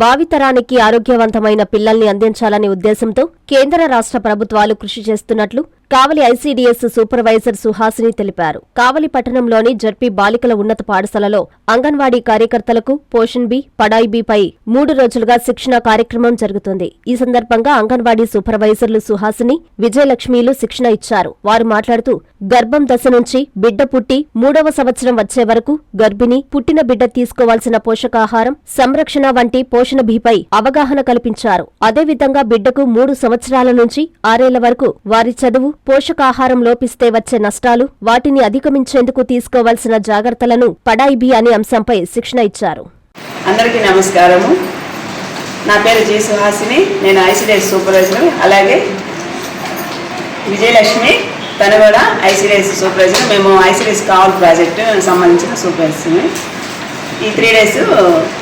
భావితరానికి ఆరోగ్యవంతమైన పిల్లల్ని అందించాలనే ఉద్దేశంతో కేంద్ర రాష్ట్ర ప్రభుత్వాలు కృషి చేస్తున్నట్లు కావలి ఐసీడీఎస్ సూపర్వైజర్ సుహాసిని తెలిపారు. కావలి పట్టణంలోని జడ్పీ బాలికల ఉన్నత పాఠశాలలో అంగన్వాడీ కార్యకర్తలకు పోషణ్ బి పడాయి బి పై మూడు రోజులుగా శిక్షణ కార్యక్రమం జరుగుతుంది. ఈ సందర్భంగా అంగన్వాడీ సూపర్వైజర్లు సుహాసిని విజయలక్ష్మిలు శిక్షణ ఇచ్చారు. వారు మాట్లాడుతూ గర్భం దశ నుంచి బిడ్డ పుట్టి మూడవ సంవత్సరం వచ్చే వరకు గర్భిణి పుట్టిన బిడ్డ తీసుకోవాల్సిన పోషకాహారం సంరక్షణ వంటి పోషణ భీపై అవగాహన కల్పించారు. అదేవిధంగా బిడ్డకు మూడు సంవత్సరాల నుంచి ఆరేళ్ళ వరకు వారి చదువు పోషకాహారం లోపిస్తే వచ్చే నష్టాలు వాటిని అధిగమించేందుకు తీసుకోవాల్సిన జాగ్రత్తలను పడాయి బి అనే అంశంపై శిక్షణ ఇచ్చారు. అందరికీ నమస్కారము. నా పేరు జి సుహాసిని. నేను ఐసిడిఎస్ సూపర్వైజర్ అలాగే విజయలక్ష్మి తను కూడా ఐసిడిఎస్ సూపర్వైజర్. మేము ఐసిడిఎస్ కావల్ ప్రాజెక్టు సంబంధించిన సూపర్వైజర్ని ఈ త్రీ డేస్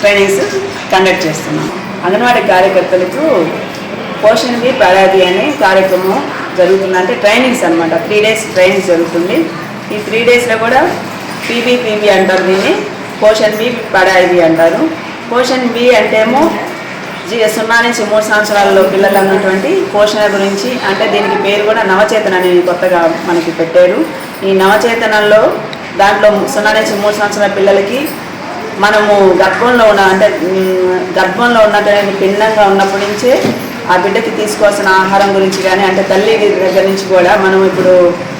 ట్రైనింగ్స్ కండక్ట్ చేస్తున్నాం అంగన్వాడీ కార్యకర్తలకు పోషణ్ బి పరాది అనే కార్యక్రమం జరుగుతుంది అంటే ట్రైనింగ్స్ అనమాట త్రీ డేస్ ట్రైనింగ్ జరుగుతుంది. ఈ త్రీ డేస్లో కూడా పీబీపీబీ అంటారు దీన్ని. పోషన్ బి పడాయి అంటారు. పోషన్ బి అంటేమో సున్నా నుంచి మూడు సంవత్సరాలలో పిల్లలు అన్నటువంటి పోషణ గురించి అంటే దీనికి పేరు కూడా నవచేతన అని కొత్తగా మనకి పెట్టారు. ఈ నవచేతనంలో దాంట్లో సున్నా నుంచి మూడు సంవత్సరాల పిల్లలకి మనము గర్భంలో ఉన్న అంటే గర్భంలో ఉన్నటువంటి భిన్నంగా ఉన్నప్పటి నుంచే ఆ బిడ్డకి తీసుకోవాల్సిన ఆహారం గురించి కానీ అంటే తల్లి దగ్గర నుంచి కూడా మనం ఇప్పుడు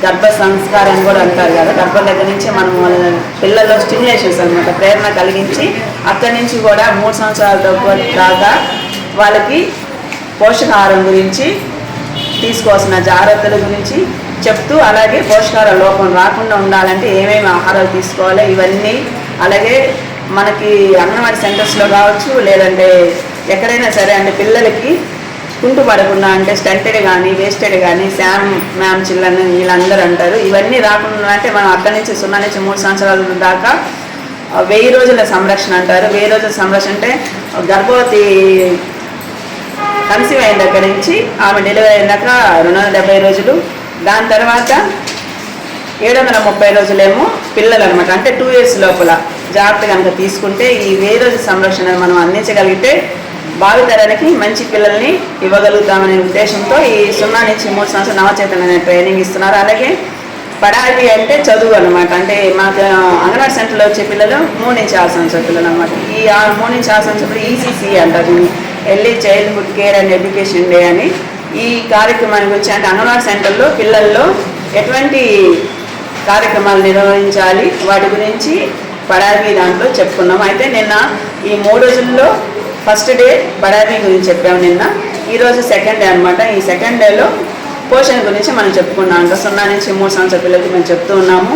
గర్భ సంస్కారం కూడా అంటారు కదా గర్భం దగ్గర నుంచి మనం వాళ్ళ పిల్లల్లో స్టిమ్యులేషన్స్ అనమాట ప్రేరణ కలిగించి అక్కడి నుంచి కూడా మూడు సంవత్సరాల దాకా వాళ్ళకి పోషకాహారం గురించి తీసుకోవాల్సిన జాగ్రత్తల గురించి చెప్తూ అలాగే పోషకాహార లోపం రాకుండా ఉండాలంటే ఏమేమి ఆహారాలు తీసుకోవాలి ఇవన్నీ అలాగే మనకి అంగన్వాడీ సెంటర్స్లో కావచ్చు లేదంటే ఎక్కడైనా సరే అంటే పిల్లలకి కుంటు పడకుండా అంటే స్టంటెడ్ కానీ వేస్టెడ్ కానీ శామ్ మ్యామ్ చిల్లని వీళ్ళందరూ అంటారు. ఇవన్నీ రాకుండా అంటే మనం అక్కడి నుంచి సున్నా నుంచి మూడు సంవత్సరాల దాకా వెయ్యి రోజుల సంరక్షణ అంటారు. వెయ్యి రోజుల సంరక్షణ అంటే గర్భవతి కన్సీవ్ అయిన దగ్గర నుంచి ఆమె డెలివరీ అయినాక రెండు వందల డెబ్బై రోజులు. దాని తర్వాత ఏడు వందల ముప్పై రోజులేమో పిల్లలు అనమాట అంటే టూ ఇయర్స్ లోపల జాగ్రత్త కనుక తీసుకుంటే ఈ వెయ్యి రోజుల సంరక్షణ మనం అందించగలిగితే భావితరానికి మంచి పిల్లల్ని ఇవ్వగలుగుతామనే ఉద్దేశంతో ఈ సున్నా నుంచి మూడు సంవత్సరాలు నవచేతన అనే ట్రైనింగ్ ఇస్తున్నారు. అలాగే పడాలి అంటే చదువు అనమాట అంటే మాకు అంగన్వాడీ సెంటర్లో వచ్చే పిల్లలు మూడు నుంచి ఆరు సంవత్సరాల పిల్లలు అనమాట ఈ ఆ- మూడు నుంచి ఆరు సంవత్సరాలు ఈసీసీ అంటారు. దీన్ని early childhood care and education day అని ఈ కార్యక్రమానికి వచ్చి అంటే అంగన్వాడీ సెంటర్లో పిల్లల్లో ఎటువంటి కార్యక్రమాలు నిర్వహించాలి? వాటి గురించి పడాబీ దాంట్లో చెప్పుకున్నాం అయితే నిన్న ఈ మూడు రోజుల్లో ఫస్ట్ డే బడాబీ గురించి చెప్పాము నిన్న. ఈరోజు సెకండ్ డే అనమాట ఈ సెకండ్ డేలో పోషణ గురించి మనం చెప్పుకున్నాం. అంటే సున్నా నుంచి మూడు సంవత్సరాల పిల్లలకి మేము చెప్తూ ఉన్నాము.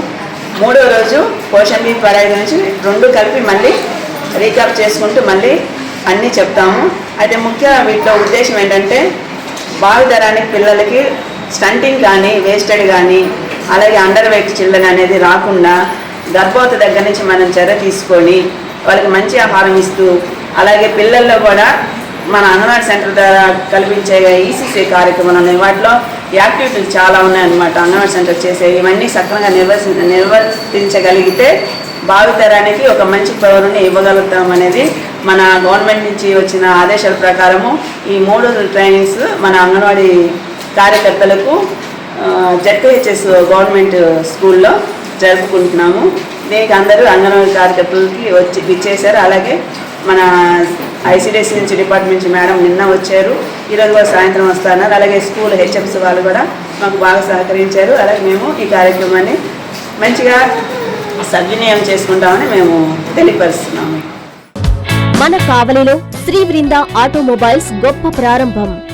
మూడో రోజు పోషణ బీ పడాయి గురించి రెండు కలిపి మళ్ళీ రీకాప్ చేసుకుంటూ మళ్ళీ అన్నీ చెప్తాము. అయితే ముఖ్య వీటిలో ఉద్దేశం ఏంటంటే భావితరానికి పిల్లలకి స్టంటింగ్ కానీ వేస్టెడ్ కానీ అలాగే అండర్ వెయిట్ చిల్డ్రన్ అనేది రాకుండా గర్భవతి దగ్గర నుంచి మనం చర్య తీసుకొని వాళ్ళకి మంచి ఆహారం ఇస్తూ అలాగే పిల్లల్లో కూడా మన అంగన్వాడీ సెంటర్ ద్వారా కల్పించే ఈసీసీ కార్యక్రమాలు ఉన్నాయి. వాటిలో యాక్టివిటీలు చాలా ఉన్నాయన్నమాట. అంగన్వాడీ సెంటర్ చేసే ఇవన్నీ సక్రమంగా నిర్వర్తి నిర్వర్తించగలిగితే భావితరానికి ఒక మంచి పౌరుని ఇవ్వగలుగుతాం అనేది మన గవర్నమెంట్ నుంచి వచ్చిన ఆదేశాల ప్రకారము ఈ మూడు ట్రైనింగ్స్ మన అంగన్వాడీ కార్యకర్తలకు జెడ్పిహెచ్ఎస్ గవర్నమెంట్ స్కూల్లో జరుపుకుంటున్నాము. దీనికి అందరూ అంగన్వాడీ కార్యకర్తలకి వచ్చి ఇచ్చేశారు. అలాగే మన ఐసిడిఎస్ నుంచి డిపార్ట్మెంట్ నుంచి మేడం నిన్న వచ్చారు. ఈరోజు కూడా సాయంత్రం వస్తున్నారు. అలాగే స్కూల్ హెచ్ఎంసీ వాళ్ళు కూడా మాకు బాగా సహకరించారు. అలాగే మేము ఈ కార్యక్రమాన్ని మంచిగా సద్వినియోగం చేసుకుంటామని మేము తెలియపరుస్తున్నాము. మన కావలిలో శ్రీ బృంద ఆటోమొబైల్స్ గొప్ప ప్రారంభం.